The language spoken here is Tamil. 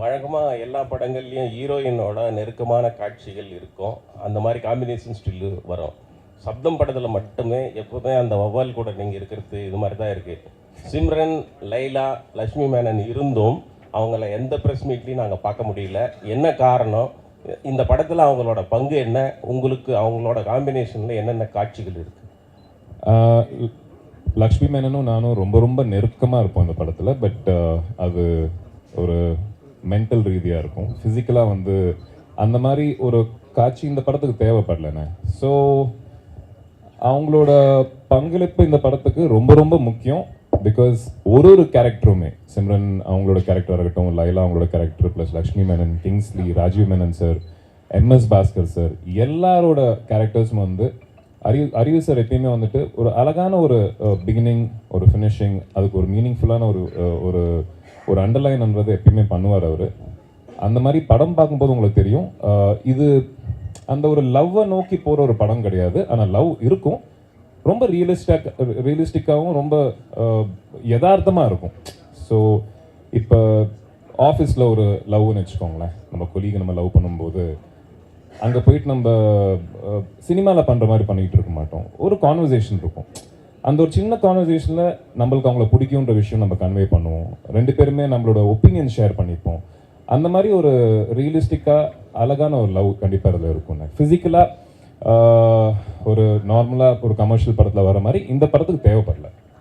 வழக்கமாக எல்லா படங்கள்லேயும் ஹீரோயினோட நெருக்கமான காட்சிகள் இருக்கும். அந்த மாதிரி காம்பினேஷன் ஸ்டில்லு வரும். சப்தம் படத்தில் மட்டுமே எப்போவுமே அந்த வவ்வால் கூட நீங்கள் இருக்கிறது இது மாதிரி தான் இருக்குது சிம்ரன் லைலா லக்ஷ்மி மேனன் இருந்தும் அவங்கள எந்த ப்ரெஸ் மீட்லேயும் நாங்கள் பார்க்க முடியல. என்ன காரணம்? இந்த படத்தில் அவங்களோட பங்கு என்ன? உங்களுக்கு அவங்களோட காம்பினேஷனில் என்னென்ன காட்சிகள் இருக்குது லக்ஷ்மி மேனனும் நானும் ரொம்ப ரொம்ப நெருக்கமாக இருப்போம் இந்த படத்தில். பட் அது ஒரு மென்டல் ரீதியாக இருக்கும். ஃபிசிக்கலாக வந்து அந்த மாதிரி ஒரு காட்சி இந்த படத்துக்கு தேவைப்படலண்ணே. ஸோ அவங்களோட பங்களிப்பு இந்த படத்துக்கு ரொம்ப ரொம்ப முக்கியம். பிகாஸ் ஒரு ஒரு கேரக்டருமே சிம்ரன் அவங்களோட கேரக்டர் இருக்கட்டும் லைலா அவங்களோட character plus Lakshmi Menon Kingsley Rajiv Menon sir M S Bhaskar sir எல்லாரோட கேரக்டர்ஸும் வந்து அறிவு அறிவு சார் எப்பயுமே வந்துட்டு ஒரு அழகான ஒரு பிகினிங் ஒரு ஃபினிஷிங் அதுக்கு ஒரு மீனிங்ஃபுல்லான ஒரு ஒரு ஒரு அண்டர்லைன்ன்றது எப்பயுமே பண்ணுவார் அவர். அந்த மாதிரி படம் பார்க்கும்போது உங்களுக்கு தெரியும் இது அந்த ஒரு லவ்வை நோக்கி போகிற ஒரு படம் கிடையாது. ஆனால் லவ் இருக்கும். ரொம்ப ரியலிஸ்டாக ரியலிஸ்டிக்காகவும் ரொம்ப யதார்த்தமாக இருக்கும். ஸோ இப்போ ஆஃபீஸில் ஒரு லவ்னு வச்சுக்கோங்களேன். நம்ம கொலிக்கு நம்ம லவ் பண்ணும்போது அங்கே போயிட்டு நம்ம சினிமாவில் பண்ணுற மாதிரி பண்ணிகிட்டு இருக்க மாட்டோம். ஒரு கான்வர்சேஷன் இருக்கும். அந்த ஒரு சின்ன கான்வர்சேஷனில் நம்மளுக்கு அவங்கள பிடிக்குன்ற விஷயம் நம்ம கன்வே பண்ணுவோம். ரெண்டு பேருமே நம்மளோட ஒப்பீனியன் ஷேர் பண்ணிப்போம். அந்த மாதிரி ஒரு ரியலிஸ்டிக்காக அழகான ஒரு லவ் கண்டிப்பாக அதில் இருக்கும். ஃபிசிக்கலாக ஒரு நார்மலாக ஒரு கமர்ஷியல் படத்தில் வர மாதிரி இந்த படத்துக்கு தேவைப்படல.